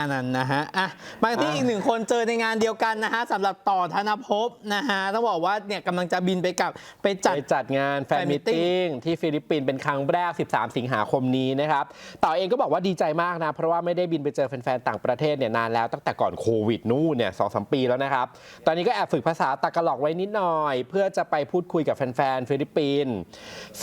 อันนั้นนะฮะอะมาที่อะอีกหนึ่งคนเจอในงานเดียวกันนะฮะสำหรับต่อธนภพนะฮะต้องบอกว่าเนี่ยกำลังจะบินไปกับไปจัดไปจัดงานแฟน Fan มิท meeting ติ้งที่ฟิลิปปินส์เป็นครั้งแรก 13 สิงหาคมนี้นะครับต่อเองก็บอกว่าดีใจมากนะ เพราะว่าไม่ได้บินไปเจอแฟนๆ ต่างประเทศเนี่ยนานแล้วตั้งแต่ก่อนโควิดนู่นเนี่ยสองสามปีแล้วนะครับ ตอนนี้ก็แอบฝึกภาษาตากะหลอกไว้นิดหน่อย เพื่อจะไปพูดคุยกับแฟนๆฟิลิปปินส์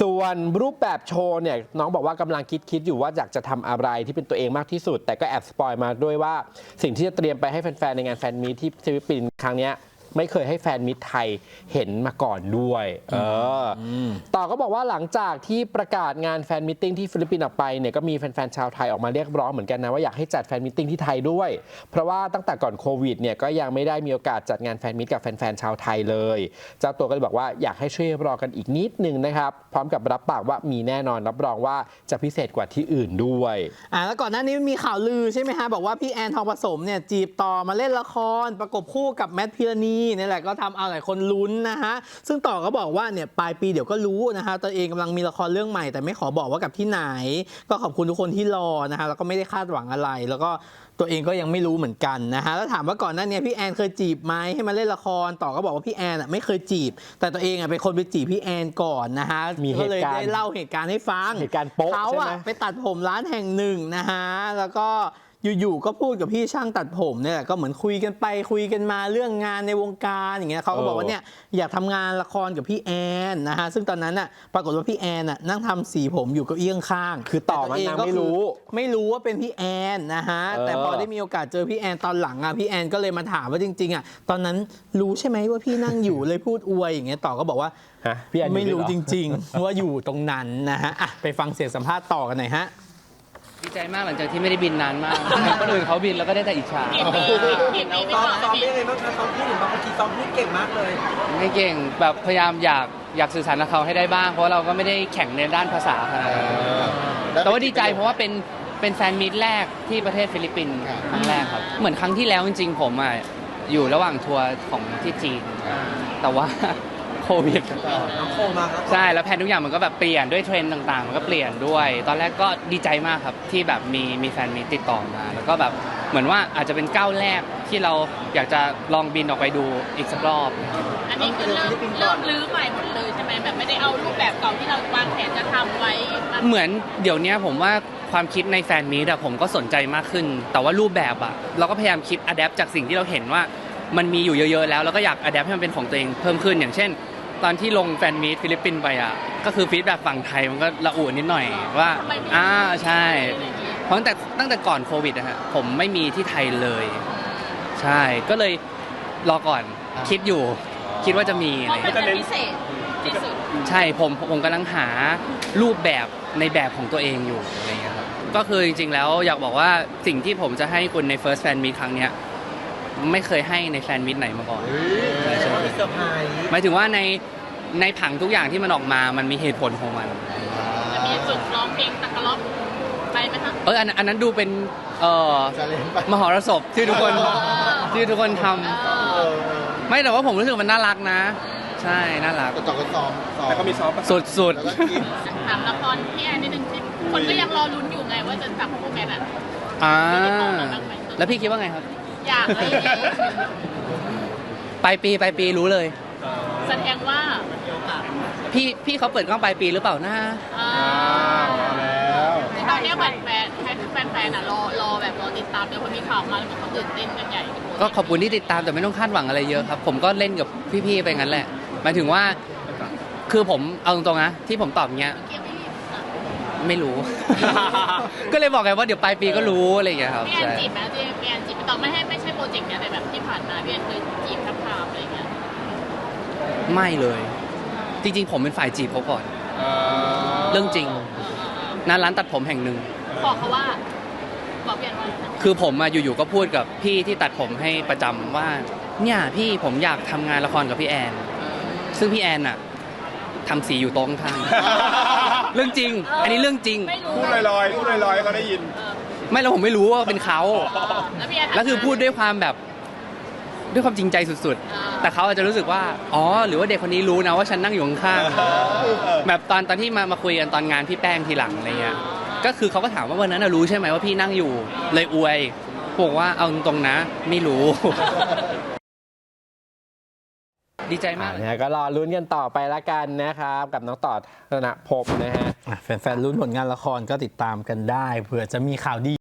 ส่วนรูปแบบโชว์เนี่ยน้องบอกว่ากำลังคิดคิดๆอยู่ว่าอยากจะทำอะไรที่เป็นตัวเองมากที่สุด แต่ก็แอบสปอยมาด้วย้วยว่าสิ่งที่จะเตรียมไปให้แฟนๆในงานแฟนมีที่ฟิลิปปินส์ครั้งนี้ ไม่เคยให้แฟนมิตรไทยเห็นมาก่อนด้วยเอออต่อก็บอกว่าหลังจากที่ประกาศงานแฟนมิทติ้งที่ฟิลิปปินส์ออกไปเนี่ยก็มีแฟนๆชาวไทยออกมาเรียกร้องเหมือนกันนะว่าอยากให้จัดแฟนมิทติ้งที่ไทยด้วย เพราะว่าตั้งแต่ก่อนโควิดเนี่ยก็ยังไม่ได้มีโอกาสจัดงานแฟนมิตกับแฟนๆชาวไทยเลยเจ้าตัวก็เลยบอกว่าอยากให้ช่วยรอกันอีกนิดนึงนะครับพร้อมกับรับปากว่ามีแน่นอนรับรองว่าจะพิเศษกว่าที่อื่นด้วยอ่าแล้วก่อนหน้านี้มีข่าวลือใช่ไหมฮะบอกว่าพี่แอนทองผสมเนี่ยจีบต่อมาเล่นละครประกบคู่กับแมทพิรณีนี่แหละก็ทำเอาหลายคนลุ้นนะฮะซึ่งต่อก็บอกว่าเนี่ยปลายปีเดี๋ยวก็รู้นะฮะตัวเองกำลังมีละครเรื่องใหม่ แต่ไม่ขอบอกว่ากับที่ไหน ก็ขอบคุณทุกคนที่รอนะฮะแล้วก็ไม่ได้คาดหวังอะไร แล้วก็ตัวเองก็ยังไม่รู้เหมือนกันนะฮะแล้วถามว่าก่อนหน้านี้พี่แอนเคยจีบไหมให้มาเล่นละครต่อก็บอกว่าพี่แอนอะไม่เคยจีบ แต่ตัวเองอะเป็นคนไปจีบพี่แอนก่อนนะฮะมีเหก็ตุเลยการณ์ได้เล่าเหตุการณ์ให้ฟังเหตุการณ์โป๊ะเขาใช่ไหมอะไปตัดผมร้านแห่งหนึ่งนะฮะแล้วก็อยู่ๆก็พูดกับพี่ช่างตัดผมเนี่ยแหละก็เหมือนคุยกันไปคุยกันมาเรื่องงานในวงการอย่างเงี้ยเขาก็บอกว่าเนี่ยอยากทำงานละครกับพี่แอนนะฮะซึ่งตอนนั้นน่ะปรากฏว่าพี่แอนน่ะนั่งทำสีผมอยู่เกับเอี้ยงข้าง คือต่อมันแวนางก็ไม่คือรู้ ไม่รู้ว่าเป็นพี่แอนนะฮะเออแต่พอได้มีโอกาสเจอพี่แอนตอนหลังอะพี่แอนก็เลยมาถามว่าจริงๆอะตอนนั้นรู้ใช่ไหมว่าพี่นั่งอยู่เลยพูดอวยอย่างเงี้ยต่อก็บอกว่าฮะพี่แอนอยู่ไม่รู้ด้วยเหจอริง ๆ ว่าอยู่ตรงนั้นนะฮะอะไปฟังเสียงสัมภาษณ์ต่อกันหน่อยฮะ ดีใจมากหลังจากที่ไม่ได้บินนานมาก คนอื่นเขาบินแล้วก็ได้แต่อิจฉา ซ้อมซ้อมยังไงบ้างคะซ้อมพูดเห็นบางทีซ้อมพูดเก่งมากเลยไม่เก่งแบบพยายามอยากอยากสื่อสารกับเขาให้ได้บ้าง เพราะเราก็ไม่ได้แข่งในด้านภาษาขนาดนั้นแต่ว่าดีใจเพราะว่าเป็นเป็นแฟนมีตแรกที่ประเทศฟิลิปปินส์ครั้งแรกครับ เหมือนครั้งที่แล้วจริงๆผมอะอยู่ระหว่างทัวร์ของที่จีน แต่ว่า โควิด น้องโคมาครับใช่ แล้วแผนทุกอย่างมันก็แบบเปลี่ยนด้วยเทรนด์ต่างๆ มันก็เปลี่ยนด้วย ตอนแรกก็ดีใจมากครับที่แบบมีมีแฟนมีติดต่อมา แล้วก็แบบเหมือนว่าอาจจะเป็นก้าวแรกที่เราอยากจะลองบินออกไปดูอีกสักรอบ อันนี้คือเริ่มเริ่มรื้อใหม่หมดเลยใช่ไหมแบบไม่ได้เอารูปแบบเก่าที่เราวางแผนจะทำไว้มาเหมือนเดี๋ยวเนี้ยผมว่าความคิดในแฟนมีดอะผมก็สนใจมากขึ้น แต่ว่ารูปแบบอะเราก็พยายามคิดอัดแอปจากสิ่งที่เราเห็นว่า มันมีอยู่เยอะๆแล้ว แล้วก็อยากอัดแอปให้มันเป็นของตัวเองเพิ่มขึ้น อย่างเช่น ตอนที่ลงแฟนมีดฟิลิปปินส์ไปอะก็คือฟีดแบบฝั่งไทยมันก็ระอุนิดหน่อยว่าอ่าใช่ เพราะตั้งแต่ตั้งแต่ก่อนโควิดอะฮะผมไม่มีที่ไทยเลย ใช่ก็เลยรอก่อนคิดอยู่ คิดว่าจะมีเพอะไรราะมันจะพิเศษที่สุดใช่ผมผมกำลังหารูปแบบในแบบของตัวเองอยู่อะไรเงี้ยครับก็คือจริงๆแล้วอยากบอกว่าสิ่งที่ผมจะให้คุณใน First Fan Meet ครั้งเนี้ย ไม่เคยให้ในแฟนมิตไหนมาก่อนใช่ใช่มีเซอร์ไพรส์หมายถึงว่าในในผังทุกอย่างที่มันออกมามันมีเหตุผลของมัน จะมีฝึกร้องเพลงตะกะล็อกไปไหมคะเอออันอันนั้นดูเป็นเอ่อมหรสพที่ทุกคนที่ทุกคนทำไม่แต่ว่าผมรู้สึกมันน่ารักนะ ใช่น่ารักต่อก็ซ้อมซ้อมแล้วก็มีซ้อมสุดสุดแล้วก็กินถามละครพี่แอนนิดนึงที่คนก็ยังรอลุ้นอยู่ไงว่าจะจับคู่กันอะๆอ่าแล้วพี่คิดว่าไงครับ อยากให้ปลายปีปลายปีรู้เลย แสดงว่าพี่พี่เขาเปิดกล้องปลายปีหรือเปล่านะอ่าแล้วตอนนี้แฟนแฟนแฟนแฟนอะรอรอแบบรอติดตามเดี๋ยวพอมีข่าวมาแล้วมันเขาตื่นเต้นกันใหญ่ก็ขอบคุณที่ติดตามแต่ไม่ต้องคาดหวังอะไรเยอะครับ ผมก็เล่นกับพี่ๆไปงั้นแหละหมายถึงว่า คือผมเอาตรงๆนะที่ผมตอบเงี้ย เกี่ยวไม่รีบอะ ไม่รู้ ก็เลยบอกไงว่าเดี๋ยวปลายปีก็รู้อะไรอย่างเงี้ยครับพี่แอนใช่จีบไหมพี่แอนจีบตอนไม่ให้ไม่ใช่โปรเจกต์เนี้ยแต่แบบที่ผ่านมาพี่แอนเคยจีบทับทามอะไรอย่างเงี้ยไม่เลย จริงๆ ผมเป็นฝ่ายจีบเขาก่อน เรื่องจริงหน้าร้านตัดผมแห่งหนึ่ง บอกเขาว่าบอกพี่แอนว่าคือผมอะอยู่ๆก็พูดกับพี่ที่ตัดผมให้ประจำว่า เนี่ยพี่ผมอยากทำงานละครกับพี่แอน ซึ่งพี่แอนอะ ทำสีอยู่โต๊ะข้างๆเรื่องจริง อันนี้เรื่องจริง ไม่รู้พูดลอยๆพูดลอยๆเขาได้ยินเออไม่แล้วผมไม่รู้ว่าเป็นเขา แล้วพี่แอนแล้วคือพูดด้วยความแบบด้วยความจริงใจสุดๆ แต่เขาอาจจะรู้สึกว่า อ๋อ หรือว่าเด็กคนนี้รู้นะว่าฉันนั่งอยู่ข้างๆแบบตอนตอนที่มามาคุยกันตอนงานพี่แป้งทีหลังอะไรเงี้ย ก็คือเขาก็ถามว่าวันนั้นนะรู้ใช่ไหมว่าพี่นั่งอยู่ เลยอวยบอกว่าเอาตรงๆนะ ไม่รู้ ดีใจมาก อะนะฮะก็รอลุ้นกันต่อไปละกันนะครับ กับน้องต่อธนภพนะฮะ อะแฟนๆลุ้นผลงานละครก็ติดตามกันได้เผื่อจะมีข่าวดี